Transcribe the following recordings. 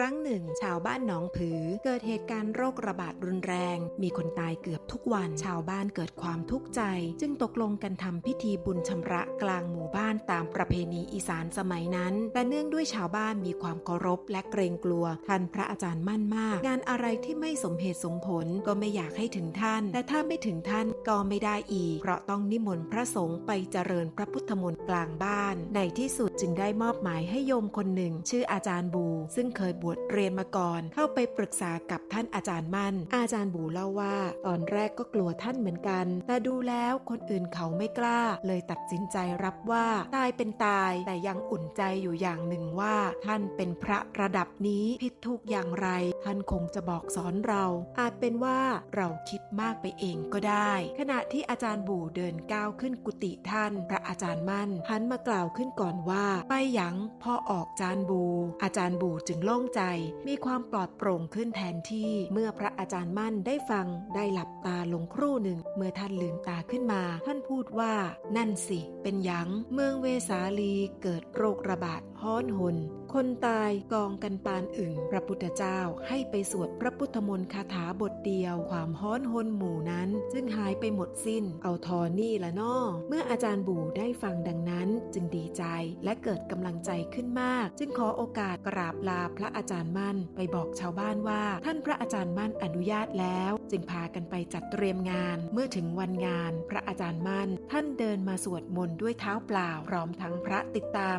ครั้งหนึ่ง ชาวบ้านหนองผือ เกิดเหตุการณ์โรคระบาดรุนแรง มีคนตายเกือบทุกวัน ชาวบ้านเกิดความทุกข์ใจ จึงตกลงกันทำพิธีบุญชำระกลางหมู่บ้านตามประเพณีอีสานสมัยนั้น แต่เนื่องด้วยชาวบ้านมีความเคารพและเกรงกลัว ท่านพระอาจารย์มั่นมาก งานอะไรที่ไม่สมเหตุสมผลก็ไม่อยากให้ถึงท่าน แต่ถ้าไม่ถึงท่านก็ไม่ได้อีก เพราะต้องนิมนต์พระสงฆ์ไปเจริญพระพุทธมนต์กลางบ้าน ในที่สุดจึงได้มอบหมายให้โยมคนหนึ่ง ชื่ออาจารย์บู ซึ่งเคยบวชเรียนมาก่อน เข้าไปปรึกษากับท่านอาจารย์มั่น อาจารย์บูเล่าว่า ตอนแรกก็กลัวท่านเหมือนกัน แต่ดูแล้วคนอื่นเขาไม่กล้า เลยตัดสินใจรับว่าตายเป็นตายแต่ยังอุ่นใจอยู่อย่างหนึ่งว่า ท่านเป็นพระระดับนี้ผิดถูกอย่างไร ท่านคงจะบอกสอนเรา อาจเป็นว่าเราคิดมากไปเองก็ได้ ขณะที่อาจารย์บูเดินก้าวขึ้นกุฏิท่าน พระอาจารย์มั่นหันมากล่าวขึ้นก่อนว่าไปยังพ่อออกจานบู อาจารย์บูจึงโล่งใจ มีความปลอดโปร่งขึ้นแทนที่เมื่อพระอาจารย์มั่นได้ฟังได้หลับตาลงครู่หนึ่ง เมื่อท่านลืมตาขึ้นมา ท่านพูดว่า นั่นสิ เป็นยัง เมืองเวสาลีเกิดโรคระบาดฮ้อนหนคนตายกองกันปานอึ่ง พระพุทธเจ้าให้ไปสวดพระพุทธมนต์คาถาบทเดียว ความฮ้อนหนหมู่นั้นจึงหายไปหมดสิ้น เอาทอนี่ละนอเมื่ออาจารย์บูได้ฟังดังนั้น จึงดีใจและเกิดกำลังใจขึ้นมาก จึงขอโอกาสกราบลาพระอาจารย์มั่น ไปบอกชาวบ้านว่า ท่านพระอาจารย์มั่นอนุญาตแล้ว จึงพากันไปจัดเตรียมงาน เมื่อถึงวันงาน พระอาจารย์มั่น ท่านเดินมาสวดมนต์ด้วยเท้าเปล่าพร้อมทั้งพระติดตาม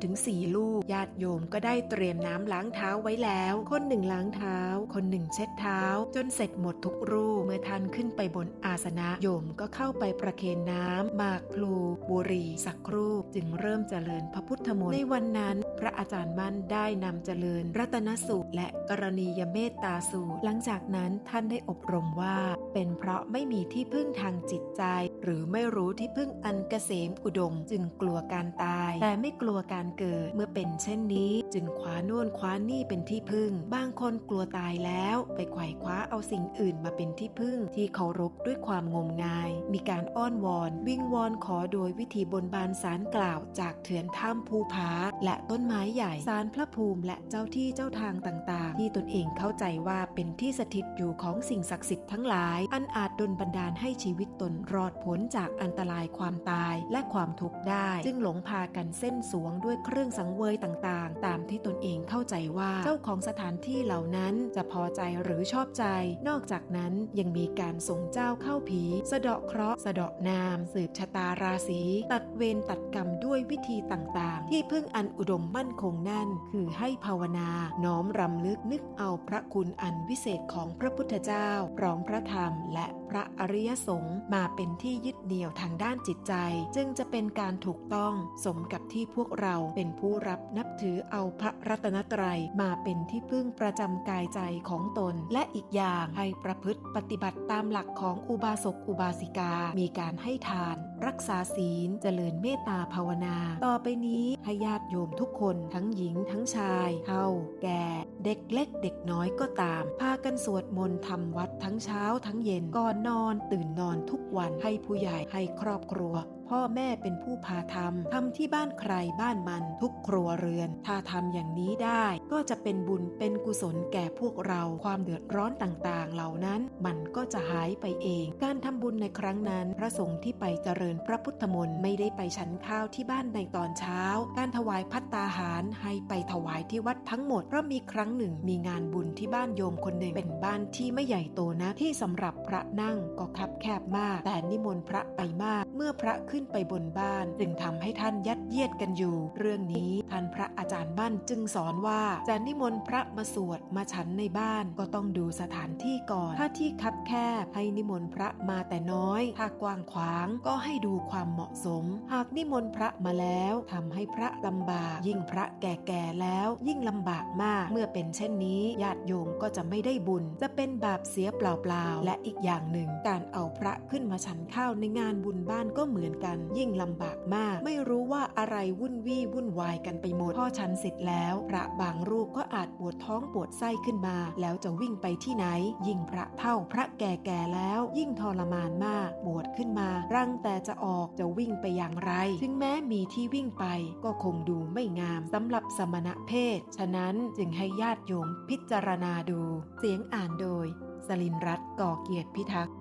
3-4ลูกญาติโยมก็ได้เตรียมน้ำล้างเท้าไว้แล้ว คนหนึ่งล้างเท้า คนหนึ่งเช็ดเท้า จนเสร็จหมดทุกรูปเมื่อท่านขึ้นไปบนอาสนะโยมก็เข้าไปประเคนน้ำหมากพลูบุรีสักครู่จึงเริ่มเจริญพระพุทธมนต์ในวันนั้น พระอาจารย์มั่นได้นำเจริญรัตนสูตร และกรณียเมตตาสูตร หลังจากนั้นท่านได้อบรมว่า เป็นเพราะไม่มีที่พึ่งทางจิตใจ หรือไม่รู้ที่พึ่งอันเกษมอุดม จึงกลัวการตาย แต่ไม่กลัวการเกิดเมื่อเป็นเช่นนี้จึงคว้าโน่นคว้านี่เป็นที่พึ่ง บางคนกลัวตายแล้วไปไขว่คว้าเอาสิ่งอื่นมาเป็นที่พึ่ง ที่เคารพด้วยความงมงาย มีการอ้อนวอน วิ่งวอนขอโดยวิธีบนบานสารกล่าวจากเถื่อนถ้ำภูผา และต้นไม้ใหญ่สารพระภูมิ และเจ้าที่เจ้าทางต่าง ๆ ที่ตนเองเข้าใจว่าเป็นที่สถิตอยู่ของสิ่งศักดิ์สิทธิ์ทั้งหลาย อันอาจดลบันดาลให้ชีวิตตนรอดพ้นจากอันตรายความตายและความทุกข์ได้ จึงหลงพากันเส้นสวงด้วยเครื่องสังเวยต่างางๆ ตามที่ตนเองเข้าใจว่าเจ้าของสถานที่เหล่านั้นจะพอใจหรือชอบใจ นอกจากนั้นยังมีการส่งเจ้าเข้าผี สะเดาะเคราะห์สะเดาะนาม สืบชะตาราศีตัดเวรตัดกรรมด้วยวิธีต่างๆ ที่พึ่งอันอุดมมั่นคงนั่น คือให้ภาวนา น้อมรำลึกนึกเอาพระคุณอันวิเศษของพระพุทธเจ้า พร้อมพระธรรมและพระอริยสงฆ์มาเป็นที่ยึดเหนี่ยวทางด้านจิตใจ จึงจะเป็นการถูกต้องสมกับที่พวกเราเป็นผู้รับนับถือเอาพระรัตนตรัยมาเป็นที่พึ่งประจำกายใจของตน และอีกอย่างให้ประพฤติปฏิบัติตามหลักของอุบาสกอุบาสิกา มีการให้ทาน รักษาศีล เจริญเมตตาภาวนา ต่อไปนี้ให้ญาติโยมทุกคนทั้งหญิงทั้งชายเฒ่า แก่ เด็กเล็กเด็กน้อยก็ตาม พากันสวดมนต์ทำวัดทั้งเช้าทั้งเย็นก่อนนอนตื่นนอนทุกวันให้ผู้ใหญ่ให้ครอบครัว พ่อแม่เป็นผู้พาทำทำที่บ้านใครบ้านมันทุกครัวเรือน ถ้าทำอย่างนี้ได้ก็จะเป็นบุญเป็นกุศลแก่พวกเราความเดือดร้อนต่างๆ เหล่านั้น มันก็จะหายไปเอง การทำบุญในครั้งนั้น พระสงฆ์ที่ไปเจริญพระพุทธมนต์ไม่ได้ไปฉันข้าวที่บ้านในตอนเช้า การถวายพัตตาหารให้ไปถวายที่วัดทั้งหมดเพราะมีครั้งหนึ่งมีงานบุญที่บ้านโยมคนหนึ่งเป็นบ้านที่ไม่ใหญ่โตนะที่สำหรับพระนั่งก็คับแคบมาก แต่นิมนต์พระไปมาก เมื่อพระขึ้นไปบนบ้าน จึงทำให้ท่านยัดเยียดกันอยู่ เรื่องนี้ท่านพระอาจารย์บ้านจึงสอนว่าจะนิมนต์พระมาสวดมาฉันในบ้านก็ต้องดูสถานที่ก่อน ถ้าที่คับแคบให้นิมนต์พระมาแต่น้อย ถ้ากว้างขวางก็ให้ดูความเหมาะสม หากนิมนต์พระมาแล้วทำให้พระลำบาก ยิ่งพระแก่ๆแล้ว ยิ่งลำบากมาก เมื่อเป็นเช่นนี้ญาติโยมก็จะไม่ได้บุญ จะเป็นบาปเสียเปล่าๆและอีกอย่างหนึ่ง การเอาพระขึ้นมาฉันข้าวในงานบุญบ้านก็เหมือนกันกัน ยิ่งลำบากมาก ไม่รู้ว่าอะไรวุ่นวี่วุ่นวายกันไปหมดพ่อฉันเสร็จแล้วพระบางรูปก็อาจปวดท้องปวดไส้ขึ้นมา แล้วจะวิ่งไปที่ไหน ยิ่งพระเท่าพระแก่ๆแล้ว ยิ่งทรมานมากปวดขึ้นมา รังแต่จะออกจะวิ่งไปอย่างไร ถึงแม้มีที่วิ่งไป ก็คงดูไม่งามสำหรับสมณะเพศ ฉะนั้นจึงให้ญาติโยมพิจารณาดู เสียงอ่านโดย สลินรัตน์ก่อเกียรติพิทักษ์